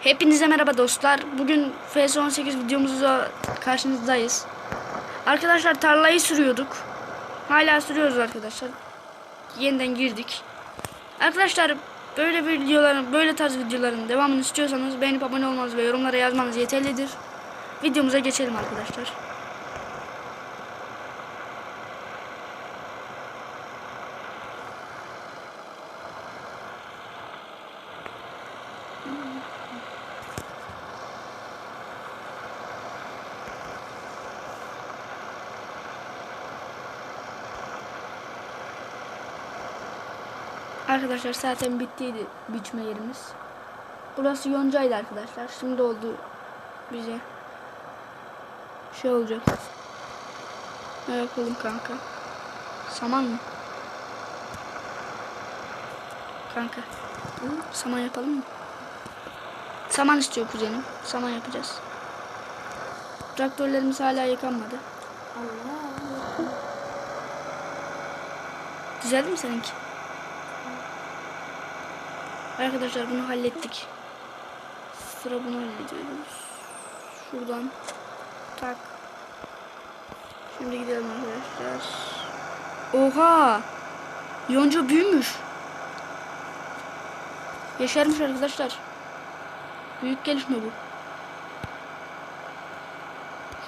Hepinize merhaba dostlar. Bugün FS18 videomuzda karşınızdayız. Arkadaşlar tarlayı sürüyorduk. Hala sürüyoruz arkadaşlar. Yeniden girdik. Arkadaşlar böyle videoların, böyle tarz videoların devamını istiyorsanız beğenip abone olmanız ve yorumlara yazmanız yeterlidir. Videomuza geçelim arkadaşlar. Arkadaşlar zaten bittiydi biçme yerimiz. Burası yoncaydı arkadaşlar. Şimdi oldu bize. Şey olacak. Ne yapalım kanka? Saman mı? Kanka. Saman yapalım mı? Saman istiyor kuzenim. Saman yapacağız. Traktörlerimiz hala yıkanmadı. Allah. Güzeldi mi seninki? Arkadaşlar bunu hallettik. Sıra bunu hallediyoruz. Şuradan tak. Şimdi gidelim arkadaşlar. Oha! Yonca büyümüş. Yaşarmış arkadaşlar. Büyük gelişme bu.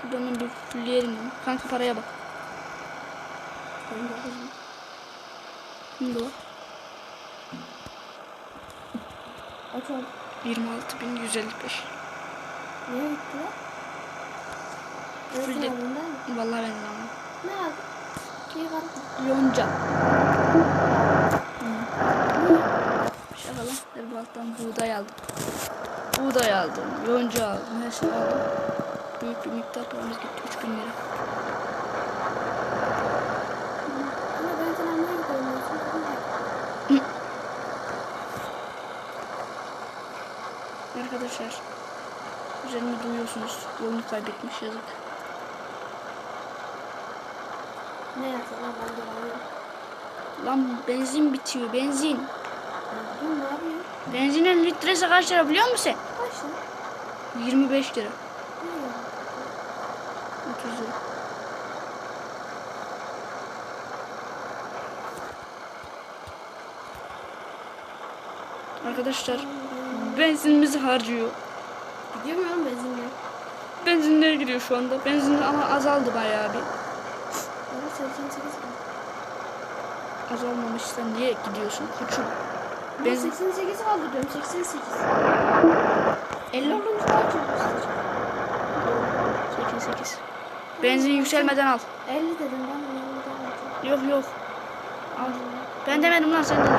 Şuradan bir fulleyelim bunu. Kanka paraya bak. Şimdi o. Aç oldu. 26.155. Nereye gitti lan? Mi? Vallahi ben de. Ne aldın? Keyif attın. Yonca. Şaka lan. Bir alttan buğday aldım. Buğday aldım. Yonca aldım. Her şey aldım. Büyük bir miktar paramız gitti. 3000 lira. Ama ben sana almaya gidiyorum. Ben sana Arkadaşlar. Üzerinde duyuyorsunuz. Yolunu kaybetmiş yazık. Ne yapsın lan ben de. Lan benzin bitiyor. Benzin. Ne yapıyorsun? Benzinin litresi kaç lira biliyor musun? Kaç lan? 25 lira. Yapıyorsun? 30 lira. Arkadaşlar benzinimizi harcıyor. Gidiyor mu lan benzin ya? Benzinler gidiyor şu anda. Benzin ama azaldı bayağı bir. Bana 88 var. Azalmamışsa niye gidiyorsun koçum? Ben Benzin 88 kaldı diyorum 88. 50 olunca çok istedim. 88. Benzin yükselmeden al. 50 dedim ben 50'den alacağım. Yok yok. Al. Ben demedim lan sen dedin.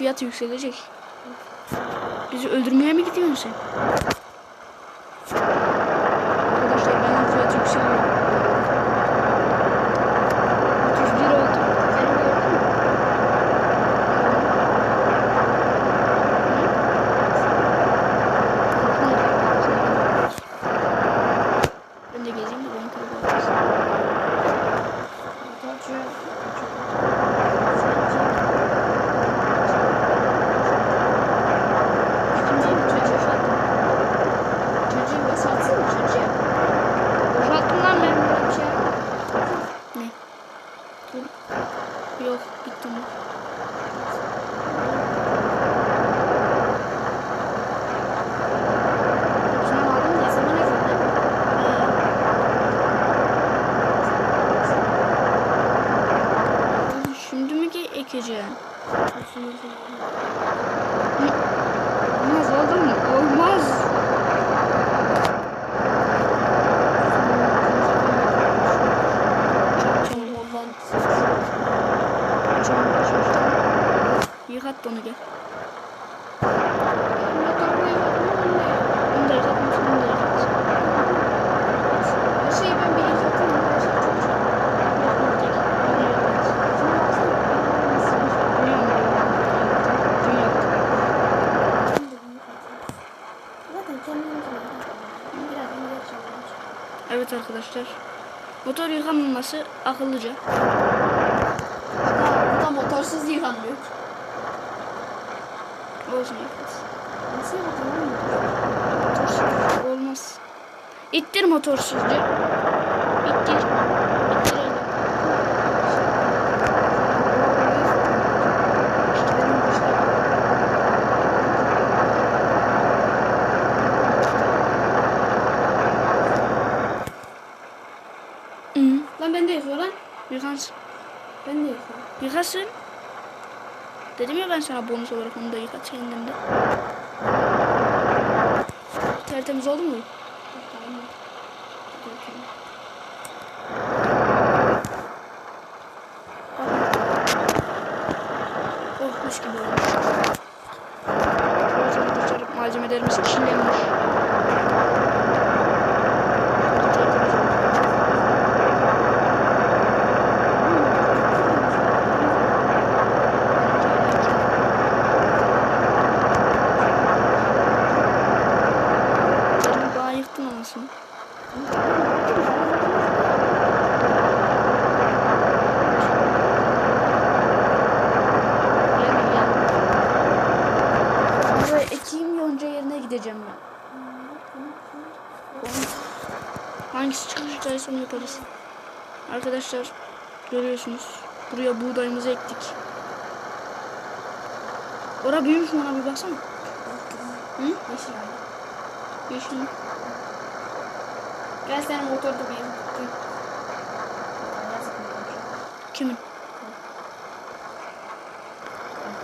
Fiyatı yükselecek. Bizi öldürmeye mi gidiyorsun sen? Arkadaşlar benzin fiyatı yükseliyor. 31 oldu. Senin gördün mü? Ben de gezeyim de benim kaybolmasın. Motorcu. Çocuğu basatsın mı çocuğu? Boşalttım lan ben. Böyle bir şey yapma. Ne? Dur. Yok bitti mi? Hepsini aldım da. Sana ne zaman? Ee, Şimdi mi ki ekeceğim? Olmaz oldu mu? Olmaz. Yıkat onu gel. Onu da yıkat, onu da yıkat. Her şeyi ben bir yıkatayım. Her şey çok çok. Onu yıkat. Şuna baksana. Biliyorum, biliyorum. Dün yaptım. Zaten kendim Biraz ince çalmış. Evet arkadaşlar. Motor yıkanmaması akıllıca. Bu da motorsuz yıkanmıyor. Olsun yaparız. Nasıl yıkanmıyor? Motorsuz olmaz. İttir motorsuzcu. İttir. İttir öyle. İşte benim başka- Hı. Lan ben de yıkıyor lan. Yıkansın. Ben de yıkıyorum. Yıkasın. Dedim ya ben sana bonus olarak onu da yıkat kendin de. Tertemiz oldu mu? Oh mis gibi olmuş. Malzemelerimiz kirlenmiş. Tertemiz oldu. Elimi bana yıktın anasını. Gelme gel. Buraya ekeyim yonca yerine gideceğim ben. Onu yaparız. Arkadaşlar görüyorsunuz. Buraya buğdayımızı ektik. Ora büyümüş mü ona bir baksana. Hı? Yeşil abi. Yeşil mi? Gel sen motorda bir yıkayım. Kimin?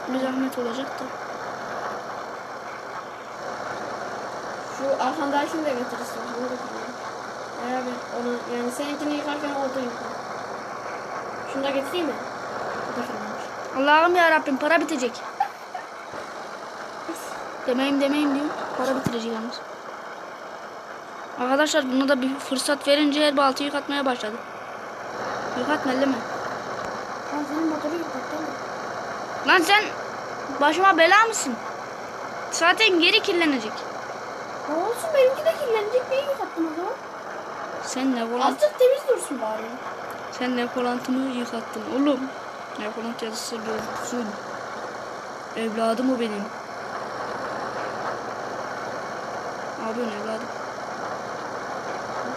Bir zahmet olacak da. Şu arkandakini de getirirsin. Onu da koyalım. Beraber onu yani seninkini yıkarken orada yıkar. Şunu da getireyim mi? Bu da kirlenmiş. Allah'ım ya Rabbim para bitecek. Demeyim demeyim diyorum. Para bitirecek yalnız. Arkadaşlar buna da bir fırsat verince her baltayı yıkatmaya başladı. Yıkatma elleme. Lan senin motoru yıkattın? Lan sen başıma bela mısın? Zaten geri kirlenecek. Ne olsun benimki de kirlenecek ben yıkattım o zaman. Sen ne volant, Azıcık temiz dursun bari. sen ne volantımı yıkattın oğlum. Ne volant yazısı gözüksün. Evladım o benim. Ne yapıyorsun evladım?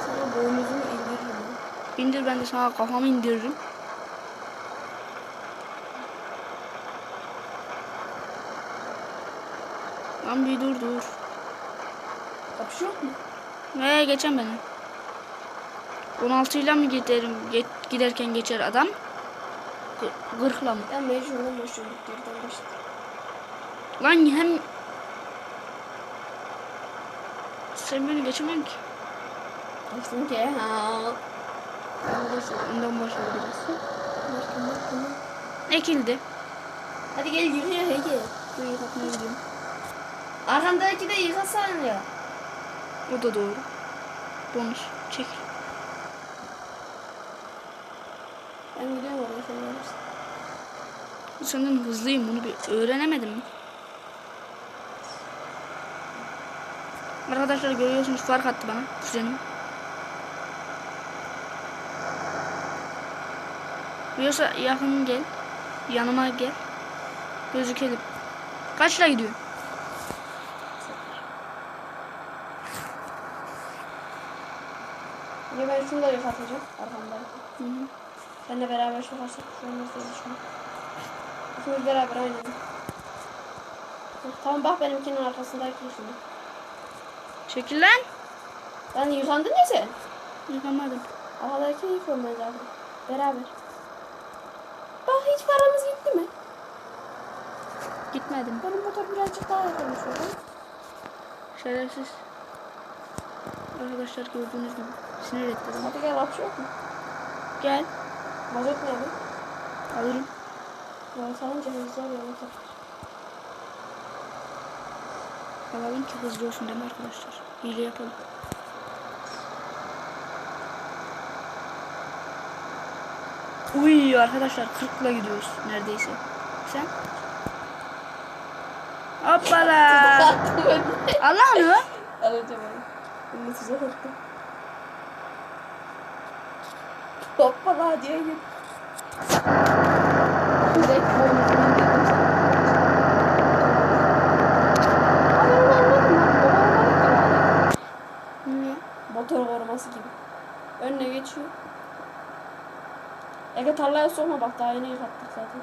Sana boynuzunu indiririm. İndir ben de sana kafamı indiririm. Lan bir dur dur. Kapışı yok mu? Ee geçen beni. 16 ile mi giderim ge- giderken geçer adam? Gı- Gırkla mı? Ben mecburen başlıyorum. Geriden başladım. Lan hem sen beni geçemem ki. Baktım ki ha. Ondan bakın. Ekildi. Hadi gel yürü ya Ege. Dur yıkatmaya gidiyorum. Arkandaki de yıkasan ya. O da doğru. Bonus. Çek. Ben gidiyorum oraya sen gelirsin. Senden hızlıyım bunu bir öğrenemedim mi? Arkadaşlar görüyorsunuz fark attı bana kuzenim. Yoksa yakın gel. Yanıma gel. Gözükelim. Kaçla gidiyor? Ya ben şunu da yıkatacağım arkamdan. Hı hı. Ben de beraber sokarsak şu an nasıl düşün. İkimiz beraber aynen. Tamam bak benimkinin arkasındaki şimdi. Çekil lan. Ben yıkandın ya sen. Yıkamadım. Yıkıyorum ben zaten. Beraber. Bak hiç paramız gitti mi? Gitmedim. Benim motor birazcık daha yakınmış orada. Şerefsiz. Arkadaşlar gördüğünüz gibi sinir etti beni. Hadi gel kapışı yok mu? Gel. Mazot nerede? Alırım. Mazot alınca hızlı oluyor motor. Alalım ki hızlı olsun mi arkadaşlar? Hile yapalım. Uy arkadaşlar 40'la gidiyoruz neredeyse. Sen? Hoppala. Allah onu. Alacağım onu. Bunu size baktım. Hoppala diye git. Motor koruması gibi. Önüne geçiyor. Ege tarlaya sokma bak daha yeni yıkattık zaten.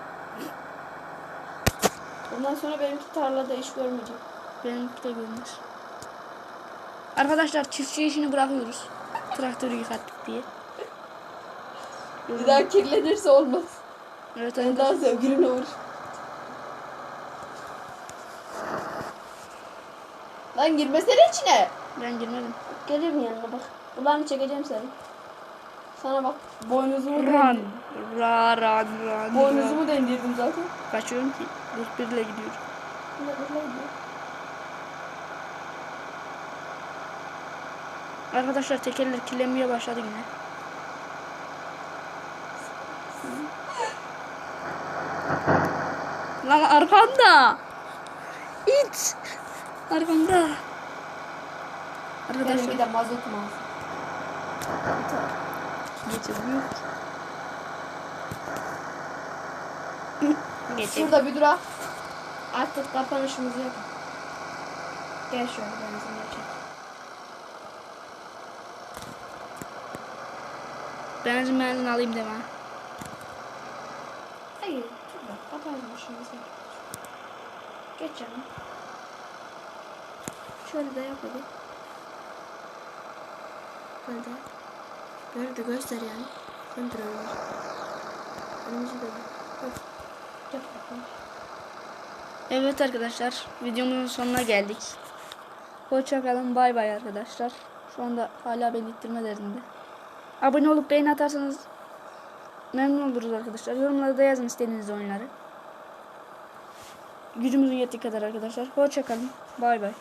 Bundan sonra benimki tarlada iş görmeyecek. Benimki de görmez. Arkadaşlar çiftçi işini bırakıyoruz. Traktörü yıkattık diye. Bir daha kirlenirse olmaz. Evet arkadaşlar. daha sevgilimle uğraş. Lan girmesene içine. Ben girmedim. Gelirim yanına bak. Kulağını çekeceğim seni. Sana bak boynuzumu Run. dendirdim. Ra ran ran. ran. Boynuzumu dendirdim zaten. Kaçıyorum ki. Rus birle gidiyorum. Ne böyle gidiyor? Arkadaşlar tekerler kirlenmeye başladı yine. Lan. Arkanda. Benim bir Arkadaşlar de mazotum alsın. geçemiyor. Geçemiyor. Şurada bir dura. Artık kapanışımızı yapın. Gel şöyle benzinliğe çek. Benzin benzin alayım deme. Hayır, kapanışımızı yap. Geç canım. Şöyle de yap hadi. Böyle de. Böyle de göster yani. Söndür önümüzü. Önümüzü. Öf. Yap. Evet arkadaşlar videomuzun sonuna geldik. Hoşçakalın bay bay arkadaşlar. Şu anda hala beni ittirme derdinde. Abone olup beğeni atarsanız memnun oluruz arkadaşlar. Yorumlarda da yazın istediğiniz oyunları. Gücümüzün yettiği kadar arkadaşlar. Hoşçakalın. Bay bay.